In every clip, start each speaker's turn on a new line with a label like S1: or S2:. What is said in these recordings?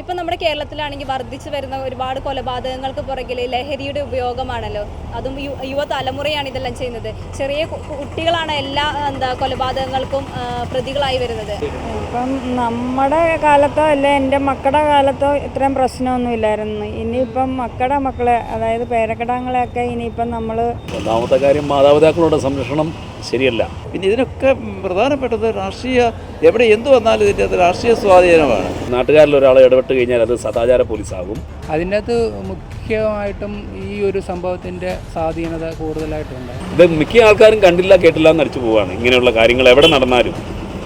S1: ഇപ്പൊ നമ്മുടെ കേരളത്തിലാണെങ്കിൽ വർദ്ധിച്ചു വരുന്ന ഒരുപാട് കൊലപാതകങ്ങൾക്ക് പുറകിൽ ലഹരിയുടെ ഉപയോഗമാണല്ലോ. അതും യു യുവതലമുറയാണ് ഇതെല്ലാം ചെയ്യുന്നത്. ചെറിയ കുട്ടികളാണ് എല്ലാ എന്താ കൊലപാതകങ്ങൾക്കും പ്രതികളായി വരുന്നത്.
S2: ഇപ്പം നമ്മുടെ കാലത്തോ അല്ല എന്റെ മക്കളുടെ കാലത്തോ ഇത്രയും പ്രശ്നമൊന്നുമില്ലായിരുന്നു ഇനിയിപ്പം മക്കളുടെ മക്കളെ അതായത് പേരക്കിടാങ്ങളെയൊക്കെ ഇനിയിപ്പം നമ്മൾ
S3: ഒന്നാമത്തെ കാര്യം മാതാപിതാക്കളുടെ സംരക്ഷണം ശരിയല്ല.
S4: പിന്നെ ഇതിനൊക്കെ പ്രധാനപ്പെട്ടത് രാഷ്ട്രീയ എവിടെ എന്ത് വന്നാലും ഇതിന്റെ അത് രാഷ്ട്രീയ സ്വാധീനമാണ്.
S3: നാട്ടുകാരിൽ ഒരാൾ ഇടപെട്ട് കഴിഞ്ഞാൽ അത് സദാചാര പോലീസാകും.
S5: അതിന്റെ അകത്ത് മുഖ്യമായിട്ടും ഈ ഒരു സംഭവത്തിന്റെ സ്വാധീനത കൂടുതലായിട്ടുണ്ട്.
S3: ഇത് മിക്ക ആൾക്കാരും കണ്ടില്ല കേട്ടില്ല എന്ന് അടിച്ചു പോവുകയാണ് ഇങ്ങനെയുള്ള കാര്യങ്ങൾ എവിടെ നടന്നാലും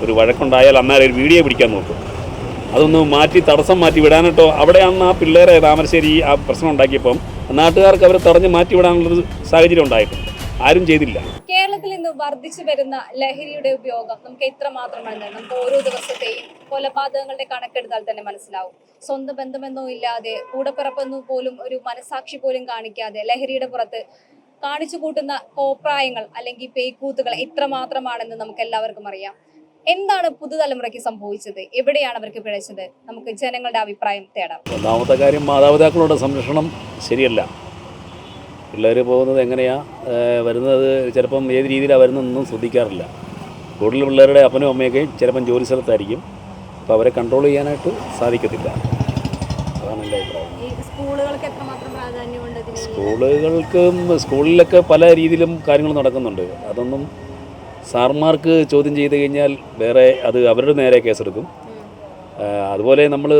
S3: ഒരു വഴക്കുണ്ടായാൽ അന്നേരം ഒരു വീഡിയോ പിടിക്കാൻ നോക്കും. അതൊന്ന് മാറ്റി തടസ്സം മാറ്റി വിടാനിട്ടോ അവിടെയാണ് ആ പിള്ളേരെ താമരശ്ശേരി ആ പ്രശ്നം ഉണ്ടാക്കിയപ്പം നാട്ടുകാർക്ക് അവരെ തടഞ്ഞ് മാറ്റി വിടാനുള്ളൊരു സാഹചര്യം ഉണ്ടായിട്ടുണ്ട്. ആരും ചെയ്തില്ല.
S1: കേരളത്തിൽ ഇന്ന് വർദ്ധിച്ചു വരുന്ന ലഹരിയുടെ ഉപയോഗം നമുക്ക് എത്ര മാത്രമാണ് നമുക്ക് ഓരോ ദിവസത്തെയും കൊലപാതകങ്ങളുടെ കണക്കെടുത്താൽ തന്നെ മനസ്സിലാവും. സ്വന്തം ബന്ധമെന്നോ ഇല്ലാതെ കൂടപ്പിറപ്പെന്നോ പോലും ഒരു മനസാക്ഷി പോലും കാണിക്കാതെ ലഹരിയുടെ പുറത്ത് കാണിച്ചു കൂട്ടുന്ന കോപ്രായങ്ങൾ അല്ലെങ്കിൽ പേക്കൂത്തുകൾ എത്രമാത്രമാണെന്ന് നമുക്ക് എല്ലാവർക്കും അറിയാം. എന്താണ് പുതുതലമുറയ്ക്ക് സംഭവിച്ചത്? എവിടെയാണ് അവർക്ക് പിഴച്ചത്? നമുക്ക് ജനങ്ങളുടെ അഭിപ്രായം തേടാം.
S3: ഒന്നാമത്തെ കാര്യം മാതാപിതാക്കളുടെ സംരക്ഷണം ശരിയല്ല. പിള്ളേർ പോകുന്നത് എങ്ങനെയാണ് വരുന്നത് ചിലപ്പം ഏത് രീതിയിലാണ് വരുന്നതെന്നൊന്നും ശ്രദ്ധിക്കാറില്ല. കൂടുതൽ പിള്ളേരുടെ അപ്പനും അമ്മയൊക്കെ ചിലപ്പം ജോലി സ്ഥലത്തായിരിക്കും. അപ്പോൾ അവരെ കൺട്രോൾ ചെയ്യാനായിട്ട് സാധിക്കത്തില്ല. അതാണ് എന്റെ അഭിപ്രായം.
S1: സ്കൂളുകൾക്ക്
S3: സ്കൂളിലൊക്കെ പല രീതിയിലും കാര്യങ്ങൾ നടക്കുന്നുണ്ട്. അതൊന്നും സാർമാർക്ക് ചോദ്യം ചെയ്ത് കഴിഞ്ഞാൽ വേറെ അത് അവരുടെ നേരെ കേസെടുക്കും. അതുപോലെ നമ്മൾ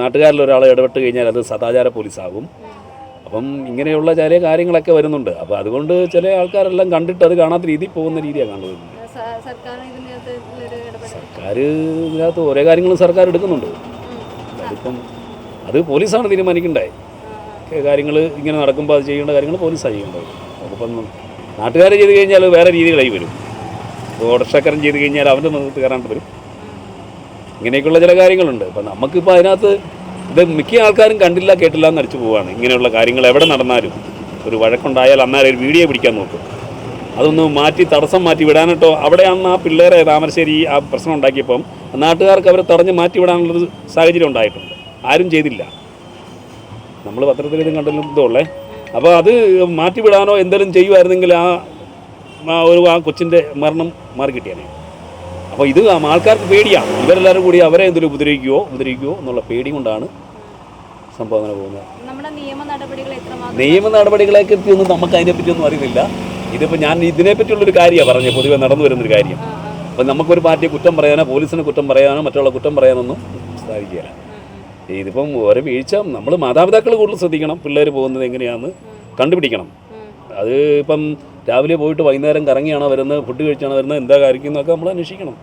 S3: നാട്ടുകാരിൽ ഒരാളെ ഇടപെട്ട് കഴിഞ്ഞാൽ അത് സദാചാര പോലീസാകും. അപ്പം ഇങ്ങനെയുള്ള ചില കാര്യങ്ങളൊക്കെ വരുന്നുണ്ട്. അപ്പോൾ അതുകൊണ്ട് ചില ആൾക്കാരെല്ലാം കണ്ടിട്ട് അത് കാണാത്ത രീതിയിൽ പോകുന്ന രീതിയാണ് കാണുന്നത്
S1: സർക്കാർ ഇതിനകത്ത്
S3: ഓരോ കാര്യങ്ങളും സർക്കാർ എടുക്കുന്നുണ്ട്. അതിപ്പം അത് പോലീസാണ് തീരുമാനിക്കേണ്ടത് കാര്യങ്ങൾ ഇങ്ങനെ നടക്കുമ്പോൾ അത് ചെയ്യേണ്ട കാര്യങ്ങൾ പോലീസാണ് ചെയ്യേണ്ടത്. അതിപ്പം നാട്ടുകാർ ചെയ്ത് കഴിഞ്ഞാൽ വേറെ രീതികളായി വരും. ഇപ്പോൾ ഓട്ടർഷക്കാരൻ ചെയ്ത് കഴിഞ്ഞാൽ അവന്റെ നേതൃത്വം കയറാണ്ട് വരും. ഇങ്ങനെയൊക്കെയുള്ള ചില കാര്യങ്ങളുണ്ട്. അപ്പം നമുക്കിപ്പോൾ അതിനകത്ത് ഇത് മിക്ക ആൾക്കാരും കണ്ടില്ല കേട്ടില്ല എന്ന് അടിച്ചു പോവാണ്. ഇങ്ങനെയുള്ള കാര്യങ്ങൾ എവിടെ നടന്നാലും ഒരു വഴക്കുണ്ടായാൽ അന്നേരം ഒരു വീഡിയോ പിടിക്കാൻ നോക്കും. അതൊന്ന് മാറ്റി തടസ്സം മാറ്റി വിടാനിട്ടോ. അവിടെയാണ് ആ പിള്ളേരെ താമരശ്ശേരി ആ പ്രശ്നം ഉണ്ടാക്കിയപ്പം നാട്ടുകാർക്ക് അവരെ തടഞ്ഞ് മാറ്റി വിടാനുള്ളൊരു സാഹചര്യം ഉണ്ടായിട്ടുണ്ട്. ആരും ചെയ്തില്ല. നമ്മൾ പത്രത്തിൽ ഇതും കണ്ടല്ലോ ഇതുള്ളേ. അപ്പോൾ അത് മാറ്റി വിടാനോ എന്തെങ്കിലും ചെയ്യുമായിരുന്നെങ്കിൽ ആ ഒരു ആ കൊച്ചിന്റെ മരണം മാറി അപ്പോൾ ഇത് ആൾക്കാർക്ക് പേടിയാണ്. ഇവരെല്ലാവരും കൂടി അവരെ എന്തെങ്കിലും ഉപദ്രവിക്കുകയോ ഉപദ്രവിക്കുകയോ എന്നുള്ള പേടി കൊണ്ടാണ് സംഭവം അങ്ങനെ പോകുന്നത്.
S1: നിയമ
S3: നടപടികളെ പറ്റിയൊന്നും നമുക്ക് അതിനെപ്പറ്റി ഒന്നും അറിയുന്നില്ല ഇതിപ്പോൾ ഞാൻ ഇതിനെപ്പറ്റിയുള്ളൊരു കാര്യമാണ് പറഞ്ഞത്. പൊതുവെ നടന്നു വരുന്നൊരു കാര്യം. അപ്പം നമുക്കൊരു പാർട്ടിയെ കുറ്റം പറയാനോ പോലീസിനെ കുറ്റം പറയാനോ മറ്റുള്ള കുറ്റം പറയാനൊന്നും സാധിക്കില്ല ഇതിപ്പം ഓരോ വീഴ്ച നമ്മൾ മാതാപിതാക്കൾ കൂടുതൽ ശ്രദ്ധിക്കണം. പിള്ളേർ പോകുന്നത് എങ്ങനെയാണെന്ന് കണ്ടുപിടിക്കണം. അത് ഇപ്പം രാവിലെ പോയിട്ട് വൈകുന്നേരം കറങ്ങിയാണോ വരുന്നത് ഫുഡ് കഴിച്ചാണോ വരുന്നത് എന്താ കഴിക്കുന്നതൊക്കെ നമ്മൾ അന്വേഷിക്കണം.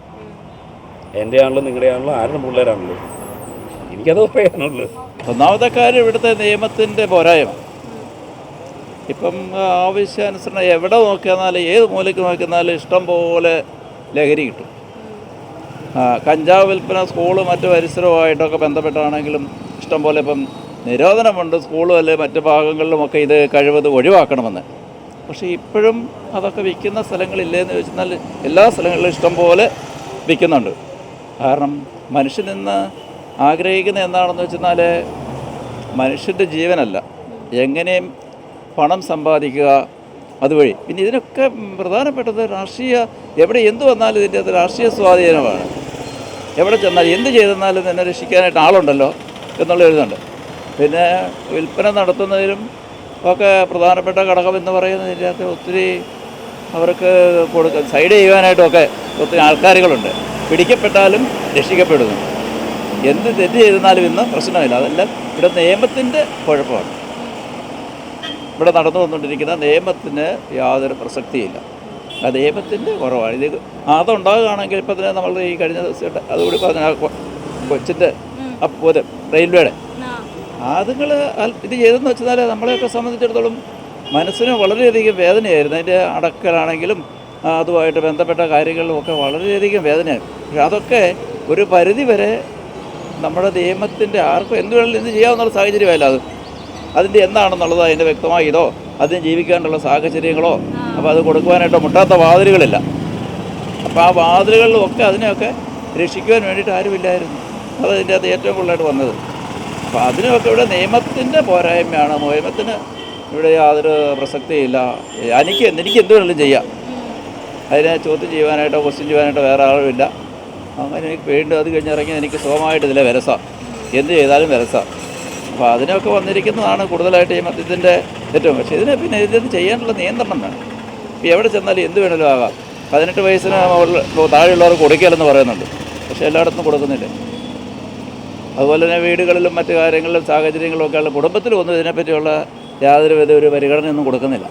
S3: എന്റെ ആണല്ലോ നിങ്ങളുടെ ആണല്ലോ ആരുടെ പിള്ളേരാണല്ലോ. എനിക്കത് പറയാനുള്ളൂ.
S4: ഒന്നാമത്തെ കാര്യം ഇവിടുത്തെ നിയമത്തിന്റെ പോരായ്മ. ഇപ്പം ആവശ്യാനുസരണം എവിടെ നോക്കിയാലും ഏത് മൂലയ്ക്ക് നോക്കിയാലും ഇഷ്ടം പോലെ ലഹരി കിട്ടും. കഞ്ചാവ് വിൽപ്പന സ്കൂൾ മറ്റു പരിസരവുമായിട്ടൊക്കെ ബന്ധപ്പെട്ടാണെങ്കിലും ഇഷ്ടം പോലെ ഇപ്പം നിരോധനമുണ്ട് സ്കൂളും അല്ലെങ്കിൽ മറ്റ് ഭാഗങ്ങളിലുമൊക്കെ ഇത് കഴിവത് ഒഴിവാക്കണമെന്ന്. പക്ഷേ ഇപ്പോഴും അതൊക്കെ വിൽക്കുന്ന സ്ഥലങ്ങളില്ലേന്ന് ചോദിച്ചാൽ എല്ലാ സ്ഥലങ്ങളിലും ഇഷ്ടം പോലെ വിൽക്കുന്നുണ്ട്. കാരണം മനുഷ്യൻ ഇന്ന് ആഗ്രഹിക്കുന്ന എന്താണെന്ന് വെച്ചാൽ മനുഷ്യന്റെ ജീവനല്ല. എങ്ങനെയും പണം സമ്പാദിക്കുക അതുവഴി. പിന്നെ ഇതിനൊക്കെ പ്രധാനപ്പെട്ടത് രാഷ്ട്രീയ എവിടെ എന്ത് വന്നാലും ഇതിന്റെ അത് രാഷ്ട്രീയ സ്വാധീനമാണ്. എവിടെ ചെന്നാൽ എന്ത് ചെയ്തെന്നാലും തന്നെ രക്ഷിക്കാനായിട്ട് ആളുണ്ടല്ലോ എന്നുള്ള എഴുതുന്നുണ്ട് പിന്നെ വിൽപ്പന നടത്തുന്നതിലും ഒക്കെ പ്രധാനപ്പെട്ട ഘടകം എന്ന് പറയുന്നത് ഇതിനകത്ത് ഒത്തിരി അവർക്ക് കൊടുക്ക സൈഡ് ചെയ്യുവാനായിട്ടൊക്കെ ഒത്തിരി ആൾക്കാരുകളുണ്ട്. പിടിക്കപ്പെട്ടാലും രക്ഷിക്കപ്പെടുന്നു. എന്ത് തെറ്റ് ചെയ്തെന്നാലും ഇന്ന് പ്രശ്നമില്ല. അതെല്ലാം ഇവിടെ നിയമത്തിന്റെ കുഴപ്പമാണ്. ഇവിടെ നടന്നു വന്നുകൊണ്ടിരിക്കുന്ന നിയമത്തിന് യാതൊരു പ്രസക്തിയില്ല. ആ നിയമത്തിന്റെ കുറവാണ്. ഇത് അതുണ്ടാകുകയാണെങ്കിൽ ഇപ്പം തന്നെ നമ്മൾ ഈ കഴിഞ്ഞ ദിവസം അതുകൂടി പറഞ്ഞ കൊച്ചിന്റെ ആ റെയിൽവേയുടെ. അതുങ്ങൾ ഇത് ചെയ്തെന്ന് വെച്ചാൽ നമ്മളെയൊക്കെ സംബന്ധിച്ചിടത്തോളം മനസ്സിന് വളരെയധികം വേദനയായിരുന്നു. അതിന്റെ അടക്കലാണെങ്കിലും അതുമായിട്ട് ബന്ധപ്പെട്ട കാര്യങ്ങളിലും ഒക്കെ വളരെയധികം വേദനയായിരുന്നു. പക്ഷെ അതൊക്കെ ഒരു പരിധി വരെ നമ്മുടെ നിയമത്തിന്റെ ആർക്കും എന്ത് വേണമെങ്കിലും എന്ത് ചെയ്യാവുന്ന സാഹചര്യമല്ല അത്. അതിന്റെ എന്താണെന്നുള്ളത് അതിന്റെ വ്യക്തമായി ഇതോ അതിന് ജീവിക്കാനുള്ള സാഹചര്യങ്ങളോ അപ്പോൾ അത് കൊടുക്കുവാനായിട്ടോ മുട്ടാത്ത വാതിലുകളില്ല. അപ്പോൾ ആ വാതിലുകളിലൊക്കെ അതിനെയൊക്കെ രക്ഷിക്കുവാൻ വേണ്ടിയിട്ട് ആരുമില്ലായിരുന്നു. അത് അതിന്റെ അകത്ത് ഏറ്റവും കൂടുതലായിട്ട് വന്നത്. അപ്പോൾ അതിനൊക്കെ ഇവിടെ നിയമത്തിന്റെ പോരായ്മയാണ്. നിയമത്തിന് ഇവിടെ യാതൊരു പ്രസക്തിയില്ല. എനിക്ക് എനിക്ക് എന്ത് വേണമെങ്കിലും ചെയ്യാം. അതിനെ ചോദ്യം ചെയ്യുവാനായിട്ടോ ക്വസ്റ്റ്യൻ ചെയ്യുവാനായിട്ടോ വേറെ ആളുമില്ല അങ്ങനെ എനിക്ക് വീണ്ടും അത് കഴിഞ്ഞിറങ്ങി എനിക്ക് സുഖമായിട്ട് ഇതിലെ വിരസ. എന്ത് ചെയ്താലും വിരസ. അപ്പോൾ അതിനൊക്കെ വന്നിരിക്കുന്നതാണ് കൂടുതലായിട്ട് ഈ മദ്യത്തിന്റെ ഏറ്റവും പക്ഷേ ഇതിനെ പിന്നെ ഇതിന് ചെയ്യാനുള്ള നിയന്ത്രണം വേണം. ഇപ്പോൾ എവിടെ ചെന്നാലും എന്ത് വേണമെങ്കിലും ആകാം. പതിനെട്ട് വയസ്സിന് താഴെയുള്ളവർക്ക് കൊടുക്കലെന്ന് പറയുന്നുണ്ട്. പക്ഷേ എല്ലായിടത്തും കൊടുക്കുന്നില്ല. അതുപോലെ തന്നെ വീടുകളിലും മറ്റു കാര്യങ്ങളിലും സാഹചര്യങ്ങളിലും ഒക്കെ ഉള്ള കുടുംബത്തിലും ഒന്നും ഇതിനെപ്പറ്റിയുള്ള യാതൊരു വിധ ഒരു പരിഗണനയൊന്നും കൊടുക്കുന്നില്ല.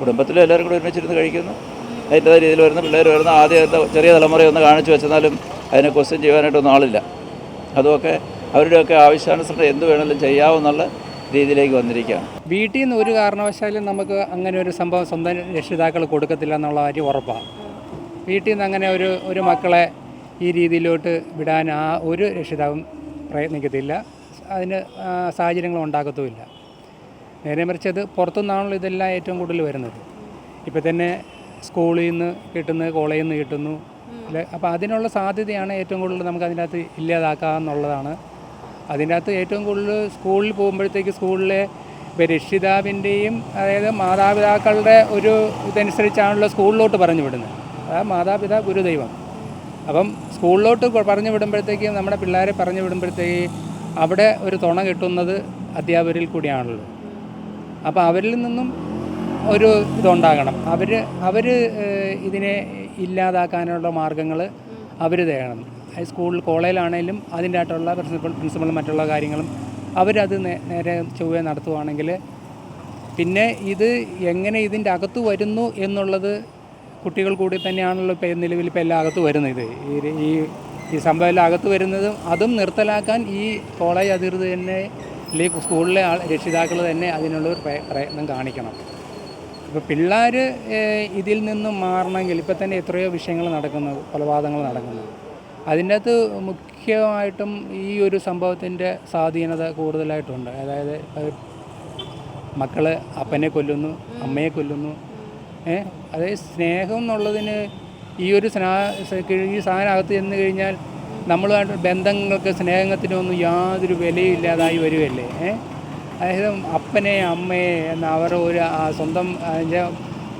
S4: കുടുംബത്തിലും എല്ലാവരും കൂടി ഒരുമിച്ചിരുന്ന് കഴിക്കുന്നു. അതിന്റെതായ രീതിയിൽ വരുന്ന പിള്ളേർ വരുന്ന ആദ്യത്തെ ചെറിയ തലമുറയൊന്ന് കാണിച്ചു വെച്ചെന്നാലും അതിനെ ക്വസ്റ്റ്യൻ ചെയ്യാനായിട്ടൊന്നും ആളില്ല. അതുമൊക്കെ അവരുടെയൊക്കെ ആവശ്യാനുസരണം എന്ത് വേണമെങ്കിലും ചെയ്യാവുന്നുള്ള രീതിയിലേക്ക് വന്നിരിക്കുകയാണ്.
S5: വീട്ടിൽ നിന്ന് ഒരു കാരണവശാലും നമുക്ക് അങ്ങനെ ഒരു സംഭവം സ്വന്തം രക്ഷിതാക്കൾ കൊടുക്കത്തില്ല എന്നുള്ള കാര്യം ഉറപ്പാണ്. വീട്ടിൽ നിന്ന് അങ്ങനെ ഒരു ഒരു മക്കളെ ഈ രീതിയിലോട്ട് വിടാൻ ആ ഒരു രക്ഷിതാവും പ്രയത്നിക്കത്തില്ല. അതിന് സാഹചര്യങ്ങൾ ഉണ്ടാക്കത്തുമില്ല. നേരെ മറിച്ച് അത് പുറത്തുനിന്നാണല്ലോ ഇതെല്ലാം ഏറ്റവും കൂടുതൽ വരുന്നത്. ഇപ്പം തന്നെ സ്കൂളിൽ നിന്ന് കിട്ടുന്നു കോളേജിൽ നിന്ന് കിട്ടുന്നു. അപ്പോൾ അതിനുള്ള സാധ്യതയാണ് ഏറ്റവും കൂടുതൽ നമുക്ക് അതിന്റെ അകത്ത് ഇല്ലാതാക്കാമെന്നുള്ളതാണ് അതിന്റെ അകത്ത് ഏറ്റവും കൂടുതൽ സ്കൂളിൽ പോകുമ്പോഴത്തേക്ക് സ്കൂളിലെ രക്ഷിതാവിന്റെയും അതായത് മാതാപിതാക്കളുടെ ഒരു ഇതനുസരിച്ചാണല്ലോ സ്കൂളിലോട്ട് പറഞ്ഞു വിടുന്നത്. അതായത് മാതാപിതാ ഗുരുദൈവം. അപ്പം സ്കൂളിലോട്ട് പറഞ്ഞു വിടുമ്പോഴത്തേക്കും നമ്മുടെ പിള്ളേരെ പറഞ്ഞു വിടുമ്പോഴത്തേക്ക് അവിടെ ഒരു തുണ കിട്ടുന്നത് അധ്യാപകരിൽ കൂടിയാണല്ലോ. അപ്പോൾ അവരിൽ നിന്നും ഒരു ഇതുണ്ടാകണം. അവർ അവർ ഇതിനെ ഇല്ലാതാക്കാനുള്ള മാർഗങ്ങൾ അവർ തേടണം. അത് സ്കൂളിൽ കോളേജിലാണേലും അതിന്റെ ആയിട്ടുള്ള പ്രിൻസിപ്പൾ പ്രിൻസിപ്പളും മറ്റുള്ള കാര്യങ്ങളും അവരത് നേരെ ചൊവ്വേ നടത്തുവാണെങ്കിൽ പിന്നെ ഇത് എങ്ങനെ ഇതിന്റെ അകത്ത് വരുന്നു എന്നുള്ളത് കുട്ടികൾ കൂടി തന്നെയാണല്ലോ ഇപ്പോൾ നിലവിൽ ഇപ്പോൾ എല്ലാം അകത്ത് വരുന്നത്. ഈ ഈ സംഭവം എല്ലാം അകത്ത് വരുന്നതും അതും നിർത്തലാക്കാൻ ഈ കോളേജ് അധികൃതർ തന്നെ അല്ലെങ്കിൽ സ്കൂളിലെ രക്ഷിതാക്കൾ തന്നെ അതിനുള്ള ഒരു പ്രയത്നം കാണിക്കണം. ഇപ്പോൾ പിള്ളേർ ഇതിൽ നിന്നും മാറണമെങ്കിൽ ഇപ്പം തന്നെ എത്രയോ വിഷയങ്ങൾ നടക്കുന്നു കൊലപാതകങ്ങൾ നടക്കുന്നു. അതിന്റെ അകത്ത് മുഖ്യമായിട്ടും ഈ ഒരു സംഭവത്തിന്റെ സ്വാധീനത കൂടുതലായിട്ടുണ്ട്. അതായത് ഇപ്പം മക്കൾ അപ്പനെ കൊല്ലുന്നു അമ്മയെ കൊല്ലുന്നു ഏ അതായത് സ്നേഹം എന്നുള്ളതിന് ഈ ഒരു സ്നാ സ- ഈ സാധനം അകത്ത് ചെന്ന് കഴിഞ്ഞാൽ നമ്മളുമായിട്ട് ബന്ധങ്ങൾക്ക് സ്നേഹത്തിനൊന്നും യാതൊരു വിലയും ഇല്ലാതായി വരികയല്ലേ ഏ? അതായത് അപ്പനെ അമ്മയെ എന്ന അവരുടെ ഒരു സ്വന്തം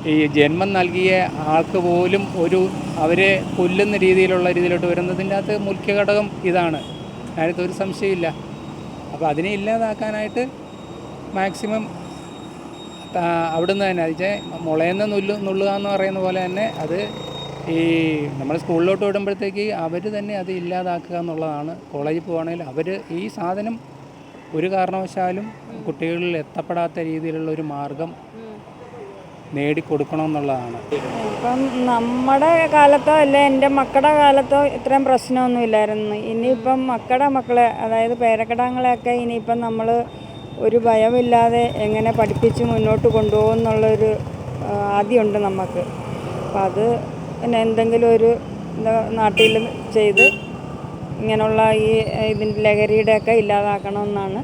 S5: ഈ ജന്മം നൽകിയ ആൾക്ക് പോലും ഒരു അവരെ കൊല്ലുന്ന രീതിയിലുള്ള രീതിയിലോട്ട് വരുന്നതിന്റെ അകത്ത് മുഖ്യ ഘടകം ഇതാണ്. അതിനകത്ത് ഒരു സംശയമില്ല അപ്പോൾ അതിനെ ഇല്ലാതാക്കാനായിട്ട് മാക്സിമം അവിടുന്ന് തന്നെ അതിന്റെ മുളയെന്ന് നുല്ലു നുള്ളുക എന്ന് പറയുന്ന പോലെ തന്നെ അത് ഈ നമ്മൾ സ്കൂളിലോട്ട് വിടുമ്പോഴത്തേക്ക് അവർ തന്നെ അത് ഇല്ലാതാക്കുക എന്നുള്ളതാണ്. കോളേജിൽ പോവുകയാണെങ്കിൽ അവർ ഈ സാധനം ഒരു കാരണവശാലും കുട്ടികളിൽ എത്തപ്പെടാത്ത രീതിയിലുള്ള ഒരു മാർഗം നേടിക്കൊടുക്കണം എന്നുള്ളതാണ്.
S2: ഇപ്പം നമ്മുടെ കാലത്തോ അല്ലെ എന്റെ മക്കളുടെ കാലത്തോ ഇത്രയും പ്രശ്നമൊന്നും ഇല്ലായിരുന്നു. ഇനിയിപ്പം മക്കളുടെ മക്കളെ അതായത് പേരക്കിടാങ്ങളെയൊക്കെ ഇനിയിപ്പം നമ്മൾ ഒരു ഭയമില്ലാതെ എങ്ങനെ പഠിപ്പിച്ച് മുന്നോട്ട് കൊണ്ടുപോകും എന്നുള്ളൊരു ആദ്യമുണ്ട് നമുക്ക് അപ്പം അത് പിന്നെ എന്തെങ്കിലും ഒരു നാട്ടിൽ ചെയ്ത് ഇങ്ങനെയുള്ള ഈ ഇതിന്റെ ലഹരിയുടെയൊക്കെ ഇല്ലാതാക്കണമെന്നാണ്